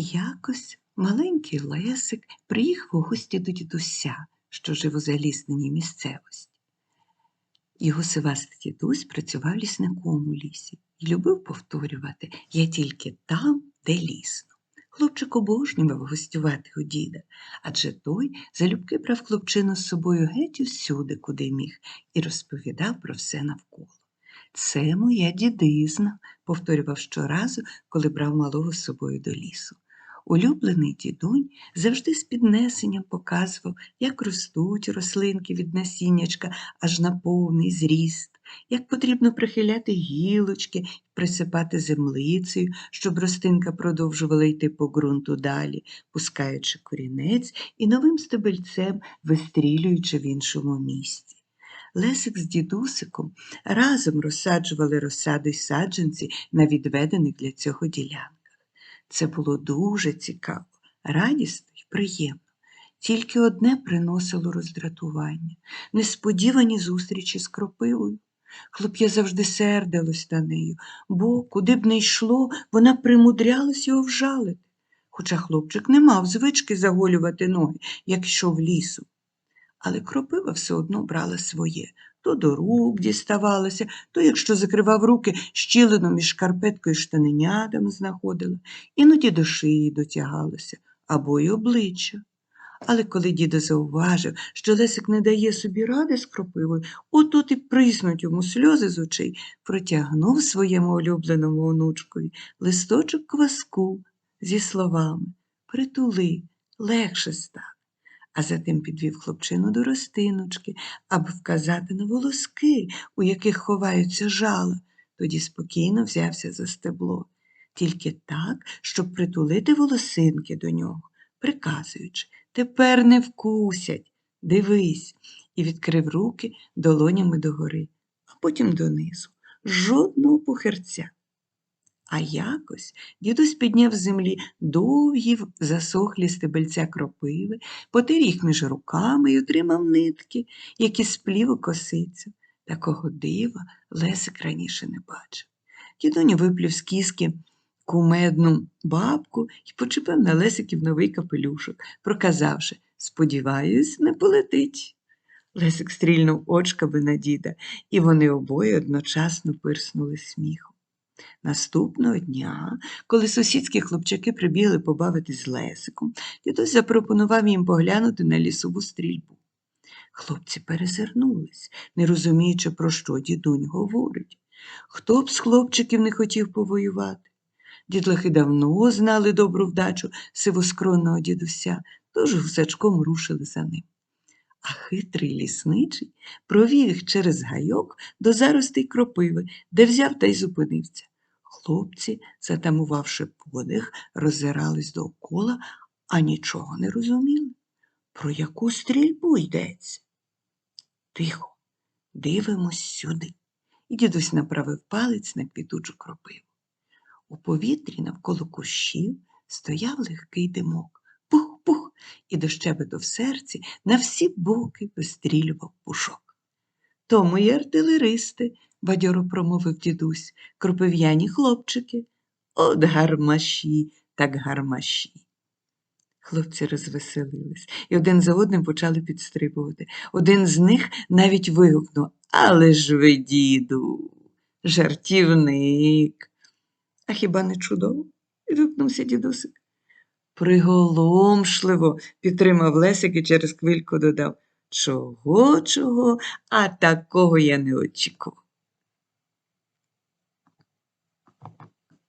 Якось маленький Лесик приїхав у гості до дідуся, що жив у залісненій місцевості. Його сивастий дідусь працював лісником у лісі і любив повторювати Я тільки там, де лісно. Хлопчик обожнював гостювати у діда, адже той залюбки брав хлопчину з собою геть усюди, куди міг, і розповідав про все навколо. Це моя дідизна, повторював щоразу, коли брав малого з собою до лісу. Улюблений дідунь завжди з піднесенням показував, як ростуть рослинки від насіннячка аж на повний зріст, як потрібно прихиляти гілочки, присипати землицею, щоб ростинка продовжувала йти по ґрунту далі, пускаючи корінець і новим стебельцем вистрілюючи в іншому місці. Лесик з дідусиком разом розсаджували розсаду й саджанці на відведених для цього ділянках. Це було дуже цікаво, радісно й приємно. Тільки одне приносило роздратування несподівані зустрічі з кропивою. Хлоп'я завжди сердилось на нею, бо, куди б не йшло, вона примудрялась його вжалити. Хоча хлопчик не мав звички заголювати ноги, як йшов лісу. Але кропива все одно брала своє. То до рук діставалася, то, якщо закривав руки, щілину між шкарпеткою штаненятами знаходила, іноді до шиї дотягалася або й обличчя. Але коли дідо зауважив, що Лесик не дає собі ради з кропивою, отут і приснуть йому сльози з очей, протягнув своєму улюбленому онучкові листочок кваску зі словами Притули, легше стане а затим підвів хлопчину до ростиночки, аби вказати на волоски, у яких ховаються жала, тоді спокійно взявся за стебло, тільки так, щоб притулити волосинки до нього, приказуючи тепер не вкусять, дивись, і відкрив руки долонями догори, а потім донизу. Жодного пухерця. А якось дідусь підняв з землі довгі засохлі стебельця кропиви, потер їх між руками і отримав нитки, які сплів у косицю. Такого дива Лесик раніше не бачив. Дідунь виплів з кіски кумедну бабку і почепив на Лесиків новий капелюшок, проказавши Сподіваюсь, не полетить. Лесик стрільнув очками на діда, і вони обоє одночасно пирснули сміхом. Наступного дня, коли сусідські хлопчаки прибігли побавитись з Лесиком, дідусь запропонував їм поглянути на лісову стрільбу. Хлопці перезирнулись, не розуміючи, про що дідунь говорить. Хто б з хлопчиків не хотів повоювати? Дітлахи давно знали добру вдачу сивоскронного дідуся, тож гусачком рушили за ним. А хитрий лісничий провів їх через гайок до заростей кропиви, де взяв та й зупинився. Хлопці, затамувавши подих, роззирались довкола, а нічого не розуміли. Про яку стрільбу йдеться? Тихо, дивимось сюди. І дідусь направив палець на квітучу кропиву. У повітрі навколо кущів стояв легкий димок. Пух-пух, і до в серці на всі боки вистрілював пушок. То мої артилеристи, бадьоро промовив дідусь, кропив'яні хлопчики. От гармаші, так гармаші. Хлопці розвеселились і один за одним почали підстрибувати. Один з них навіть вигукнув Але ж ви, діду, жартівник. А хіба не чудово? відгукнувся дідусик. Приголомшливо підтримав Лесик і через хвильку додав Чого, чого, а такого я не очікував.